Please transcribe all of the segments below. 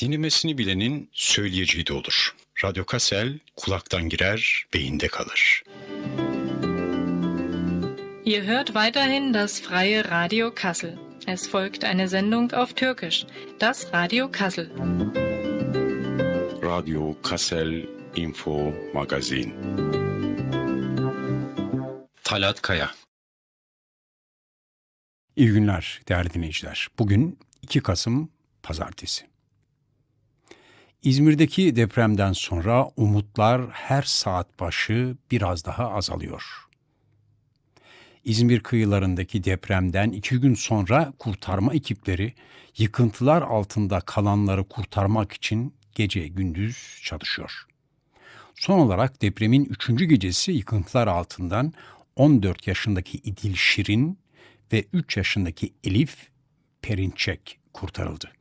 Dinlemesini bilenin söyleyeceği de olur. Radyo Kassel kulaktan girer, beyinde kalır. Ihr hört weiterhin das freie Radio Kassel. Es folgt eine Sendung auf Türkisch, das Radio Kassel. Radio Kassel Info Magazin. Talat Kaya İyi günler değerli dinleyiciler. Bugün 2 Kasım Pazartesi. İzmir'deki depremden sonra umutlar her saat başı biraz daha azalıyor. İzmir kıyılarındaki depremden iki gün sonra kurtarma ekipleri yıkıntılar altında kalanları kurtarmak için gece gündüz çalışıyor. Son olarak depremin üçüncü gecesi yıkıntılar altından 14 yaşındaki İdil Şirin ve 3 yaşındaki Elif Perinçek kurtarıldı.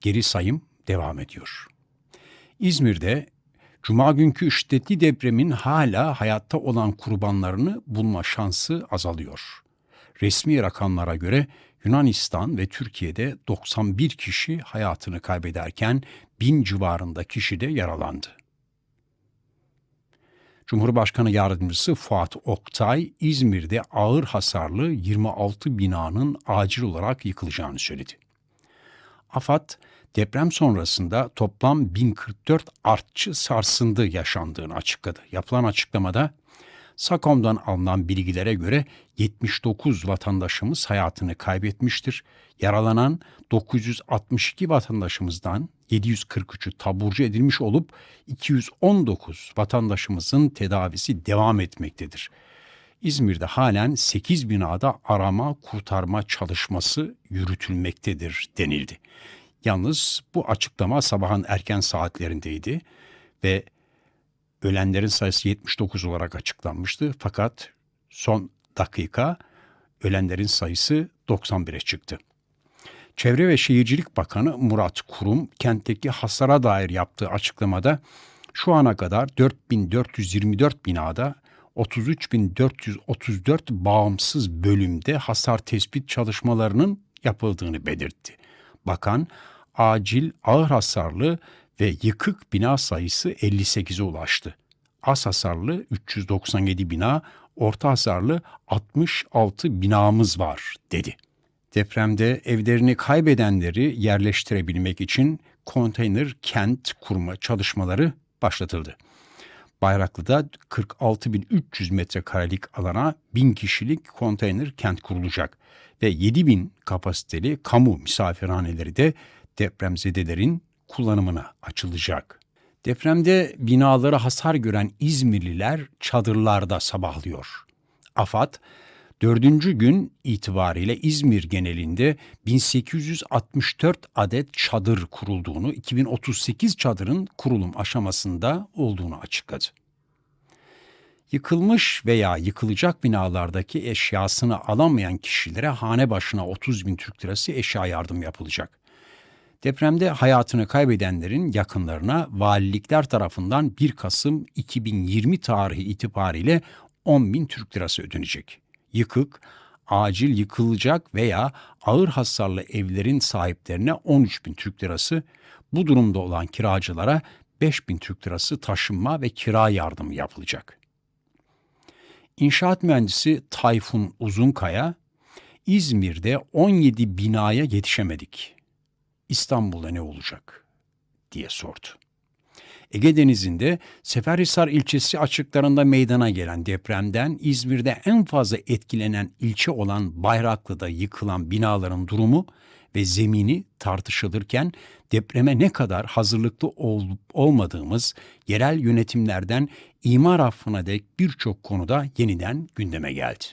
Geri sayım devam ediyor. İzmir'de Cuma günkü şiddetli depremin hala hayatta olan kurbanlarını bulma şansı azalıyor. Resmi rakamlara göre Yunanistan ve Türkiye'de 91 kişi hayatını kaybederken bin civarında kişi de yaralandı. Cumhurbaşkanı Yardımcısı Fuat Oktay, İzmir'de ağır hasarlı 26 binanın acil olarak yıkılacağını söyledi. AFAD, deprem sonrasında toplam 1044 artçı sarsıntı yaşandığını açıkladı. Yapılan açıklamada SAKOM'dan alınan bilgilere göre 79 vatandaşımız hayatını kaybetmiştir. Yaralanan 962 vatandaşımızdan 743'ü taburcu edilmiş olup 219 vatandaşımızın tedavisi devam etmektedir. İzmir'de halen 8 binada arama kurtarma çalışması yürütülmektedir denildi. Yalnız bu açıklama sabahın erken saatlerindeydi ve ölenlerin sayısı 79 olarak açıklanmıştı. Fakat son dakika ölenlerin sayısı 91'e çıktı. Çevre ve Şehircilik Bakanı Murat Kurum kentteki hasara dair yaptığı açıklamada şu ana kadar 4424 binada 33.434 bağımsız bölümde hasar tespit çalışmalarının yapıldığını belirtti. Bakan acil ağır hasarlı ve yıkık bina sayısı 58'e ulaştı. Az hasarlı 397 bina, orta hasarlı 66 binamız var dedi. Depremde evlerini kaybedenleri yerleştirebilmek için konteyner kent kurma çalışmaları başlatıldı. Bayraklı'da 46.300 metrekarelik alana 1000 kişilik konteyner kent kurulacak ve 7000 kapasiteli kamu misafirhaneleri de depremzedelerin kullanımına açılacak. Depremde binaları hasar gören İzmirliler çadırlarda sabahlıyor. AFAD, dördüncü gün itibariyle İzmir genelinde 1864 adet çadır kurulduğunu, 2038 çadırın kurulum aşamasında olduğunu açıkladı. Yıkılmış veya yıkılacak binalardaki eşyasını alamayan kişilere hane başına 30 bin Türk lirası eşya yardım yapılacak. Depremde hayatını kaybedenlerin yakınlarına valilikler tarafından 1 Kasım 2020 tarihi itibariyle 10 bin Türk lirası ödenecek. Yıkık, acil yıkılacak veya ağır hasarlı evlerin sahiplerine 13 bin Türk lirası, bu durumda olan kiracılara 5 bin Türk lirası taşınma ve kira yardımı yapılacak. İnşaat mühendisi Tayfun Uzunkaya, İzmir'de 17 binaya yetişemedik. İstanbul'da ne olacak diye sordu. Ege Denizi'nde Seferhisar ilçesi açıklarında meydana gelen depremden İzmir'de en fazla etkilenen ilçe olan Bayraklı'da yıkılan binaların durumu ve zemini tartışılırken depreme ne kadar hazırlıklı olup olmadığımız yerel yönetimlerden imar affına dek birçok konuda yeniden gündeme geldi.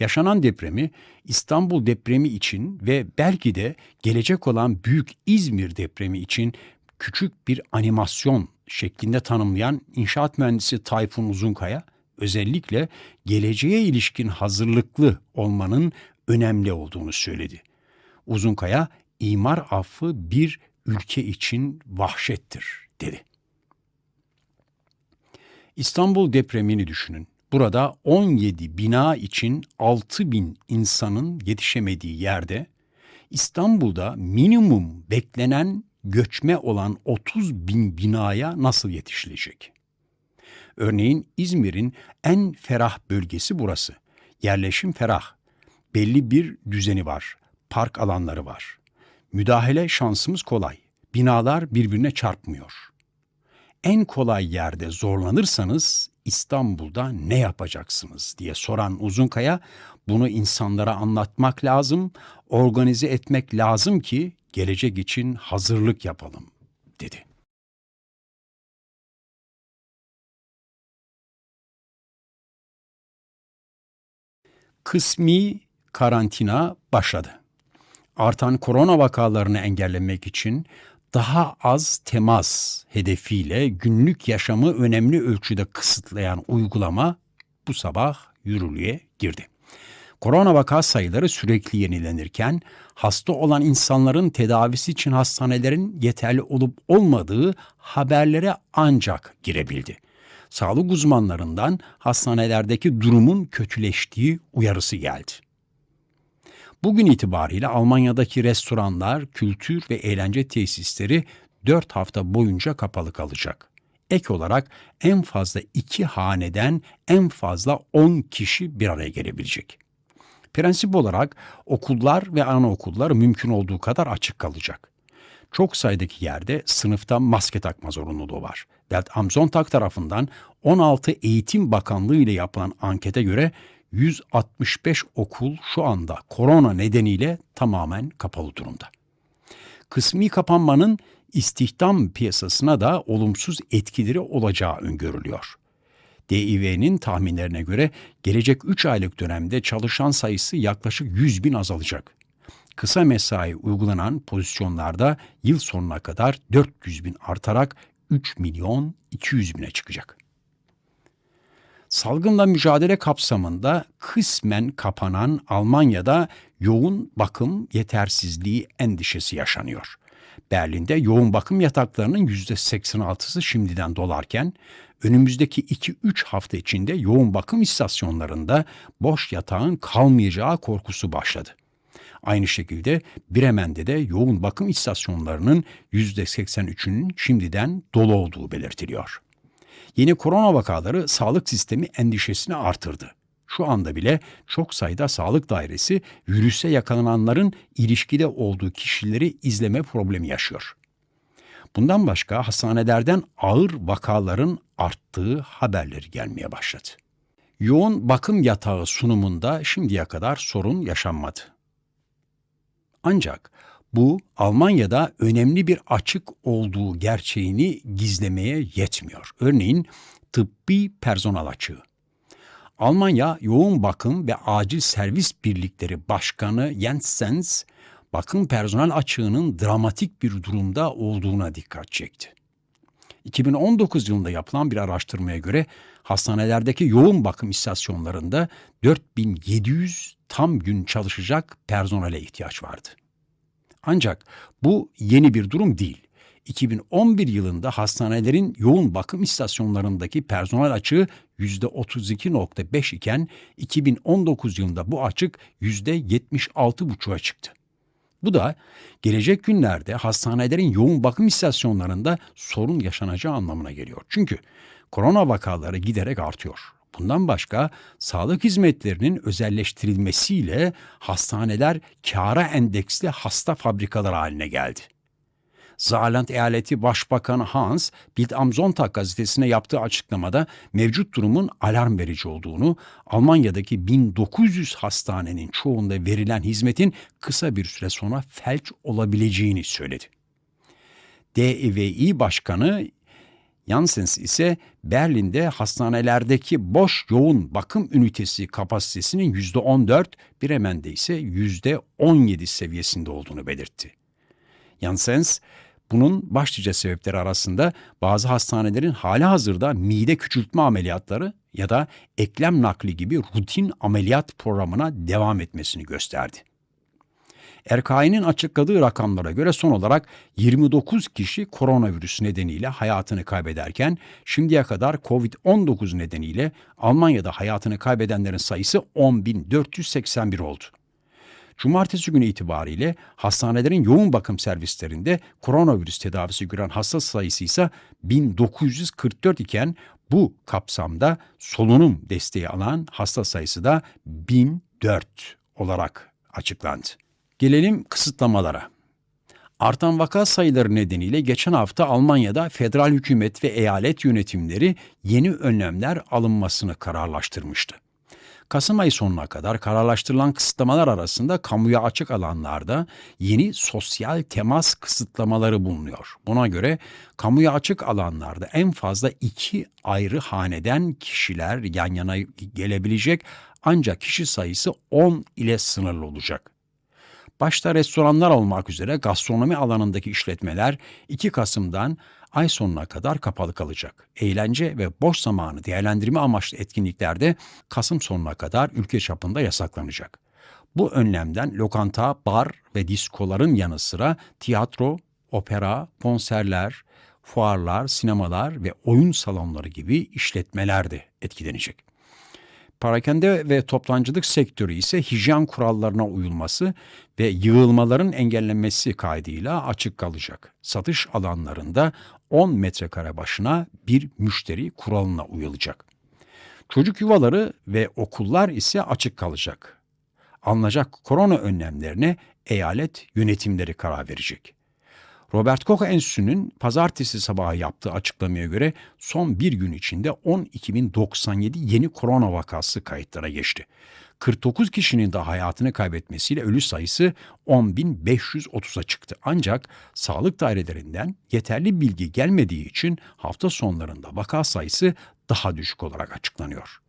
Yaşanan depremi İstanbul depremi için ve belki de gelecek olan büyük İzmir depremi için küçük bir animasyon şeklinde tanımlayan inşaat mühendisi Tayfun Uzunkaya özellikle geleceğe ilişkin hazırlıklı olmanın önemli olduğunu söyledi. Uzunkaya imar affı bir ülke için vahşettir dedi. İstanbul depremini düşünün. Burada 17 bina için 6 bin insanın yetişemediği yerde İstanbul'da minimum beklenen göçme olan 30 bin binaya nasıl yetişilecek? Örneğin İzmir'in en ferah bölgesi burası. Yerleşim ferah. Belli bir düzeni var. Park alanları var. Müdahale şansımız kolay. Binalar birbirine çarpmıyor. En kolay yerde zorlanırsanız İstanbul'da ne yapacaksınız diye soran Uzunkaya bunu insanlara anlatmak lazım, organize etmek lazım ki gelecek için hazırlık yapalım dedi. Kısmi karantina başladı. Artan korona vakalarını engellemek için daha az temas hedefiyle günlük yaşamı önemli ölçüde kısıtlayan uygulama bu sabah yürürlüğe girdi. Korona vaka sayıları sürekli yenilenirken hasta olan insanların tedavisi için hastanelerin yeterli olup olmadığı haberlere ancak girebildi. Sağlık uzmanlarından hastanelerdeki durumun kötüleştiği uyarısı geldi. Bugün itibariyle Almanya'daki restoranlar, kültür ve eğlence tesisleri 4 hafta boyunca kapalı kalacak. Ek olarak en fazla iki haneden en fazla 10 kişi bir araya gelebilecek. Prensip olarak okullar ve anaokullar mümkün olduğu kadar açık kalacak. Çok sayıdaki yerde sınıfta maske takma zorunluluğu var. Welt am Sonntag tarafından 16 Eğitim Bakanlığı ile yapılan ankete göre 165 okul şu anda korona nedeniyle tamamen kapalı durumda. Kısmi kapanmanın istihdam piyasasına da olumsuz etkileri olacağı öngörülüyor. DİV'nin tahminlerine göre gelecek 3 aylık dönemde çalışan sayısı yaklaşık 100 bin azalacak. Kısa mesai uygulanan pozisyonlarda yıl sonuna kadar 400 bin artarak 3 milyon 200 bine çıkacak. Salgınla mücadele kapsamında kısmen kapanan Almanya'da yoğun bakım yetersizliği endişesi yaşanıyor. Berlin'de yoğun bakım yataklarının %86'sı şimdiden dolarken önümüzdeki 2-3 hafta içinde yoğun bakım istasyonlarında boş yatağın kalmayacağı korkusu başladı. Aynı şekilde Bremen'de de yoğun bakım istasyonlarının %83'ünün şimdiden dolu olduğu belirtiliyor. Yeni korona vakaları sağlık sistemi endişesini artırdı. Şu anda bile çok sayıda sağlık dairesi virüse yakalananların ilişkide olduğu kişileri izleme problemi yaşıyor. Bundan başka hastanelerden ağır vakaların arttığı haberleri gelmeye başladı. Yoğun bakım yatağı sunumunda şimdiye kadar sorun yaşanmadı. Ancak bu Almanya'da önemli bir açık olduğu gerçeğini gizlemeye yetmiyor. Örneğin tıbbi personel açığı. Almanya Yoğun Bakım ve Acil Servis Birlikleri Başkanı Jens bakım personel açığının dramatik bir durumda olduğuna dikkat çekti. 2019 yılında yapılan bir araştırmaya göre hastanelerdeki yoğun bakım istasyonlarında 4700 tam gün çalışacak personele ihtiyaç vardı. Ancak bu yeni bir durum değil. 2011 yılında hastanelerin yoğun bakım istasyonlarındaki personel açığı %32.5 iken 2019 yılında bu açık %76.5'a çıktı. Bu da gelecek günlerde hastanelerin yoğun bakım istasyonlarında sorun yaşanacağı anlamına geliyor. Çünkü korona vakaları giderek artıyor. Bundan başka sağlık hizmetlerinin özelleştirilmesiyle hastaneler kâra endeksli hasta fabrikalar haline geldi. Saarland Eyaleti Başbakanı Hans, Bild am Sonntag gazetesine yaptığı açıklamada mevcut durumun alarm verici olduğunu, Almanya'daki 1900 hastanenin çoğunda verilen hizmetin kısa bir süre sonra felç olabileceğini söyledi. DİVİ Başkanı Janssens ise Berlin'de hastanelerdeki boş yoğun bakım ünitesi kapasitesinin %14, Bremen'de ise %17 seviyesinde olduğunu belirtti. Janssens, bunun başlıca sebepleri arasında bazı hastanelerin hali hazırda mide küçültme ameliyatları ya da eklem nakli gibi rutin ameliyat programına devam etmesini gösterdi. RKI'nin açıkladığı rakamlara göre son olarak 29 kişi koronavirüs nedeniyle hayatını kaybederken şimdiye kadar COVID-19 nedeniyle Almanya'da hayatını kaybedenlerin sayısı 10.481 oldu. Cumartesi günü itibariyle hastanelerin yoğun bakım servislerinde koronavirüs tedavisi gören hasta sayısı ise 1944 iken bu kapsamda solunum desteği alan hasta sayısı da 1004 olarak açıklandı. Gelelim kısıtlamalara. Artan vaka sayıları nedeniyle geçen hafta Almanya'da federal hükümet ve eyalet yönetimleri yeni önlemler alınmasını kararlaştırmıştı. Kasım ayı sonuna kadar kararlaştırılan kısıtlamalar arasında kamuya açık alanlarda yeni sosyal temas kısıtlamaları bulunuyor. Buna göre kamuya açık alanlarda en fazla iki ayrı haneden kişiler yan yana gelebilecek ancak kişi sayısı 10 ile sınırlı olacak. Başta restoranlar olmak üzere gastronomi alanındaki işletmeler 2 Kasım'dan ay sonuna kadar kapalı kalacak. Eğlence ve boş zamanı değerlendirme amaçlı etkinliklerde Kasım sonuna kadar ülke çapında yasaklanacak. Bu önlemden lokanta, bar ve diskoların yanı sıra tiyatro, opera, konserler, fuarlar, sinemalar ve oyun salonları gibi işletmeler de etkilenecek. Parakende ve toptancılık sektörü ise hijyen kurallarına uyulması ve yığılmaların engellenmesi kaydıyla açık kalacak. Satış alanlarında 10 metrekare başına bir müşteri kuralına uyulacak. Çocuk yuvaları ve okullar ise açık kalacak. Alınacak korona önlemlerine eyalet yönetimleri karar verecek. Robert Koch Enstitüsü'nün pazartesi sabahı yaptığı açıklamaya göre son bir gün içinde 12.097 yeni korona vakası kayıtlara geçti. 49 kişinin de hayatını kaybetmesiyle ölü sayısı 10.530'a çıktı. Ancak sağlık dairelerinden yeterli bilgi gelmediği için hafta sonlarında vaka sayısı daha düşük olarak açıklanıyor.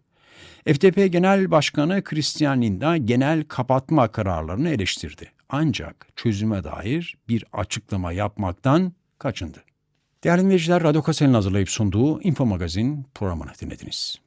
FDP Genel Başkanı Christian Linda genel kapatma kararlarını eleştirdi. Ancak çözüme dair bir açıklama yapmaktan kaçındı. Değerli dinleyiciler, Radyo Kasel'in hazırlayıp sunduğu Info Magazin programını dinlediniz.